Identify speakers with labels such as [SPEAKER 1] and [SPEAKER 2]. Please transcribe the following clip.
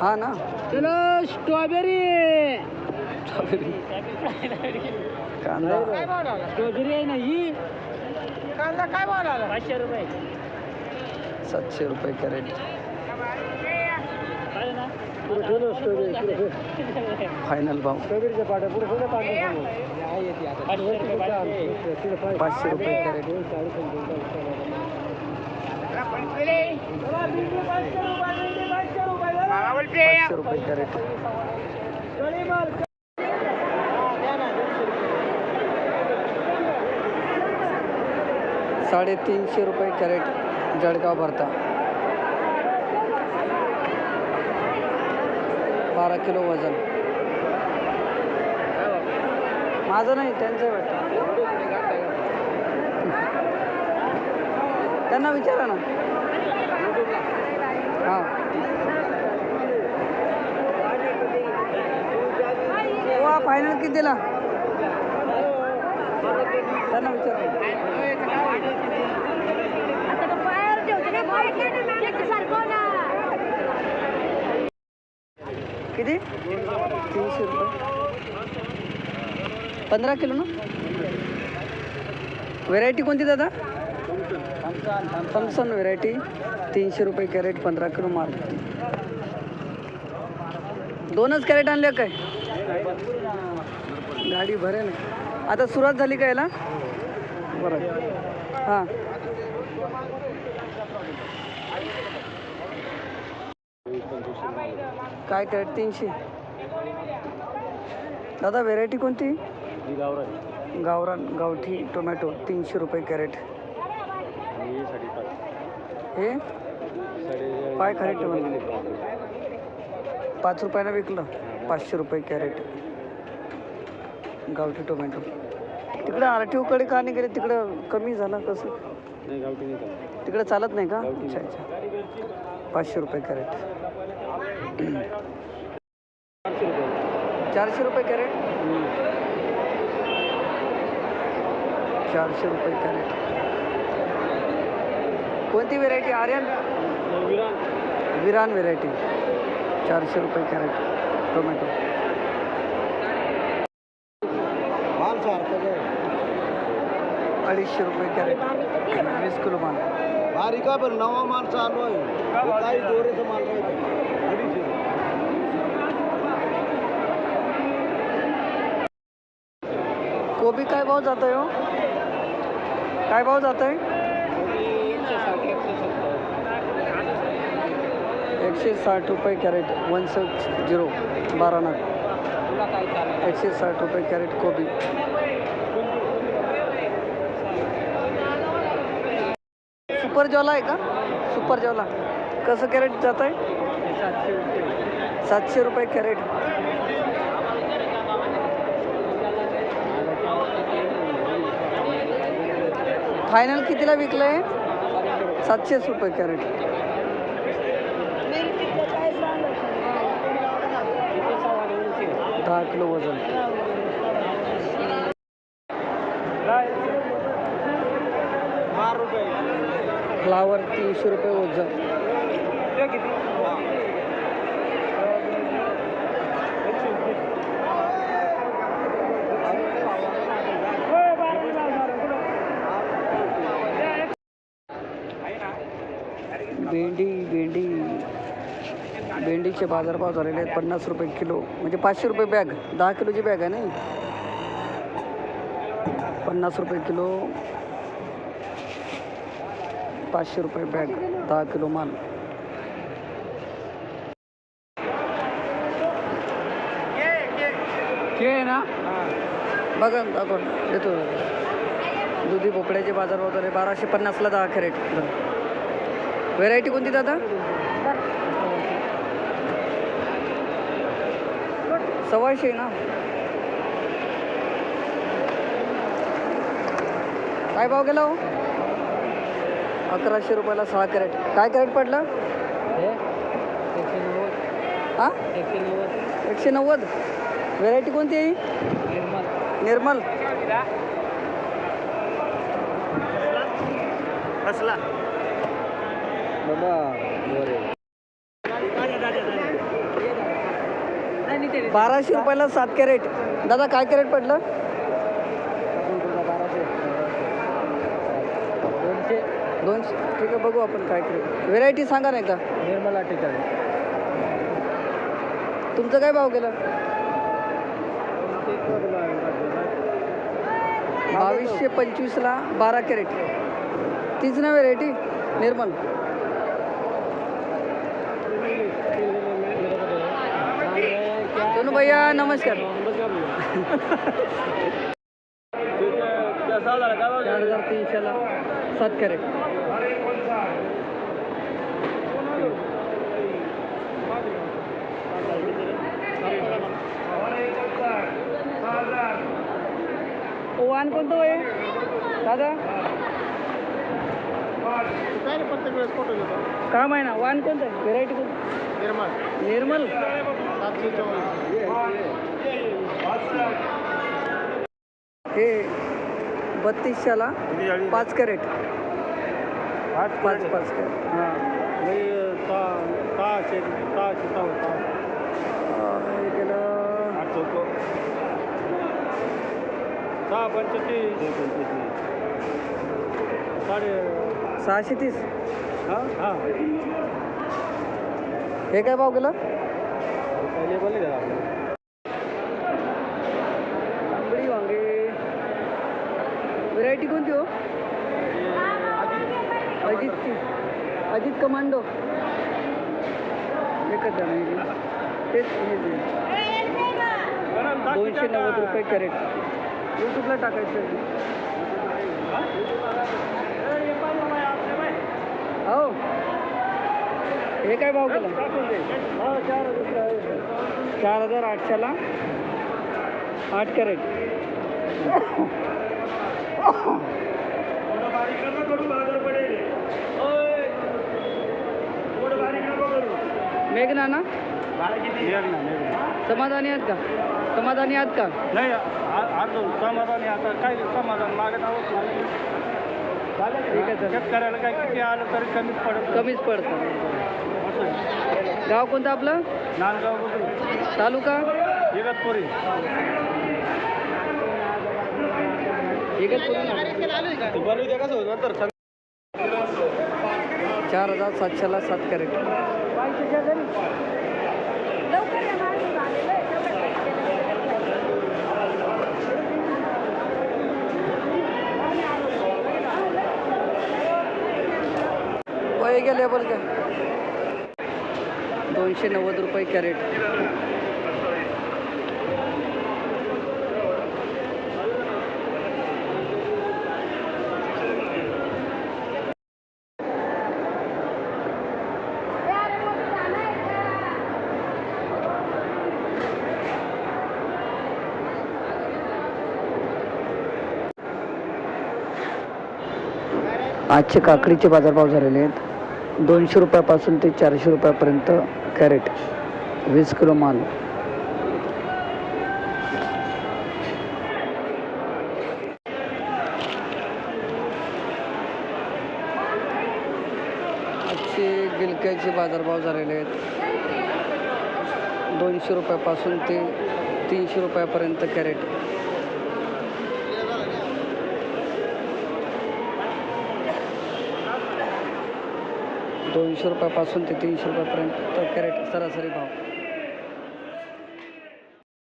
[SPEAKER 1] हा ना.
[SPEAKER 2] चलो स्ट्रॉबेरी
[SPEAKER 1] कांदा.
[SPEAKER 2] स्ट्रॉबेरी आहे ना ही. कांदा काय भाव पाचशे रुपये.
[SPEAKER 1] सातशे रुपये कॅरेट. फायनल भाव. पाचशे रुपये कॅरेट. पाचशे रुपये कॅरेट. साडेतीनशे रुपये कॅरेट जळगाव भरता. बारा किलो वजन. माझं नाही त्यांचं वाटतं. त्यांना विचारा ना. हां वा फायनल किती दिला त्यांना विचारा
[SPEAKER 3] आता तो पायावर ठेवते ना, पाय खेळते ना, फायनल सारखं ना.
[SPEAKER 1] किती? तीनशे रुपये. पंधरा किलो ना? व्हेरायटी कोणती दादा? थम्सन व्हेरायटी तीनशे रुपये कॅरेट पंधरा किलो माल. दोनच कॅरेट आणले काय? गाडी भरे ना आता सुरुवात झाली का याला? बरं. हां. काय कॅरेट तीनशे? दादा व्हेरायटी कोणती? गावरान. गावठी टोमॅटो तीनशे रुपये कॅरेट. हे पाय ठेवून पाच रुपयानं विकलं. पाचशे रुपये कॅरेट. गावठी टोमॅटो. तिकडं आर टी ओकडे का नाही गेले? तिकडं कमी झालं कसं? तिकडं चालत नाही का? अच्छा अच्छा. पाचशे रुपये कॅरेट. चारशे रुपये कॅरेट? चारशे रुपये कॅरेट. कोणती व्हेरायटी? आर्यन? विरान व्हेरायटी. चारशे रुपये कॅरेट टोमॅटो. अडीचशे रुपये कॅरेट. वीस किलो माल.
[SPEAKER 2] भारी का बरं? नवा माल चालू आहे. काही दोरेचं माल अडीचशे.
[SPEAKER 1] कोबी काय भाव जात आहे हो? काय भाव जात आहे एकशे साठ रुपये कॅरेट. One six zero. बारा नग. एकशे साठ रुपये कॅरेट कोबी. सुपर ज्वाला आहे का? सुपर जॉला कसं कॅरेट जात आहे सातशे रुपये कॅरेट. फायनल कितीला विकलं आहे सातशेच रुपये कॅरेट दहा किलो वजन. फ्लावर तीनशे रुपये वजन. भेंडी भेंडी. भेंडीचे बाजारभाव झालेले आहेत. पन्नास रुपये किलो. म्हणजे पाचशे रुपये बॅग. दहा किलोची बॅग आहे नाही पन्नास रुपये किलो. पाचशे रुपये बॅग. दहा किलो माल. आहे ना? बघा दाखव देतो दुधी भोपळ्याचे बाजार झाले बाराशे पन्नासला दहा कॅरेट. व्हेरायटी कोणती दादा? सव्वाशे ना. काय भाव गेला हो? अकराशे रुपयाला सहा कॅरेट. काय कॅरेट पडलं? हां एकशे नव्वद. व्हेरायटी कोणती आहे ही? निर्मल. बाराशे रुपयाला सात कॅरेट. दादा काय कॅरेट पडलं?
[SPEAKER 2] दोनशे.
[SPEAKER 1] ठीक आहे बघू आपण काय कॅरेट व्हेरायटी सांगा ना एकदा
[SPEAKER 2] निर्मला टिकल
[SPEAKER 1] तुमचं काय भाव गेलं? बावीसशे पंचवीसला बारा कॅरेट. तीच ना व्हेरायटी निर्मल? भैया नमस्कार. चार हजार तीनशेला सात कॅरेट. वाहन कोणतं वय दादा?
[SPEAKER 2] प्रत्येक वेळेस फोटो घेतो
[SPEAKER 1] काय माहिना वाहन कोणतं आहे? व्हेरायटी कोणतं?
[SPEAKER 2] निर्मल.
[SPEAKER 1] निर्मल?
[SPEAKER 2] सातशे चोवीस
[SPEAKER 1] हे बत्तीसशेला पाच कॅरेट.
[SPEAKER 2] पाच
[SPEAKER 1] पाच पाच कॅरेट? हां.
[SPEAKER 2] सहाशे सहाशे सहा
[SPEAKER 1] हे केलं.
[SPEAKER 2] आठ चौको सहा पंचतीस साडे
[SPEAKER 1] सहाशे तीस.
[SPEAKER 2] हां? हां.
[SPEAKER 1] हे काय भाव गेलं वांगे. व्हेरायटी कोणती हो? अजितची अजित कमांडो. एकच. तेच. दोनशे नव्वद रुपये कॅरेट. यूट्यूबला टाकायचं आहे. हो हे काय भाव केला? चार हजार आठशेला? आठ कॅरेट. मेघना ना समाधानी आहेत का? समाधानी आहात का?
[SPEAKER 2] नाही समाधानी आता काय समाधान मागत शेतकऱ्याला काय किती आलं तरी कमीच पडत
[SPEAKER 1] कमीच पडतं. गाव कोणतं आपलं?
[SPEAKER 2] नांदगाव
[SPEAKER 1] तालुका?
[SPEAKER 2] इगतपुरी.
[SPEAKER 1] चार हजार सातशेला सात कॅरेट.
[SPEAKER 3] लवकर
[SPEAKER 1] गेले बोल का दोनशे नव्वद रुपये कॅरेट. आजचे काकडीचे बाजारभाव झालेले आहेत. दोनशे रुपयापासून ते चारशे रुपयापर्यंत कॅरेट वीस किलो माल. आजचे गिलक्याचे बाजारभाव झालेले आहेत. दोनशे रुपयापासून ते तीनशे रुपयापर्यंत कॅरेट. दोनशे रुपयापासून ते तीनशे रुपयापर्यंत कॅरेट सरासरी भाव.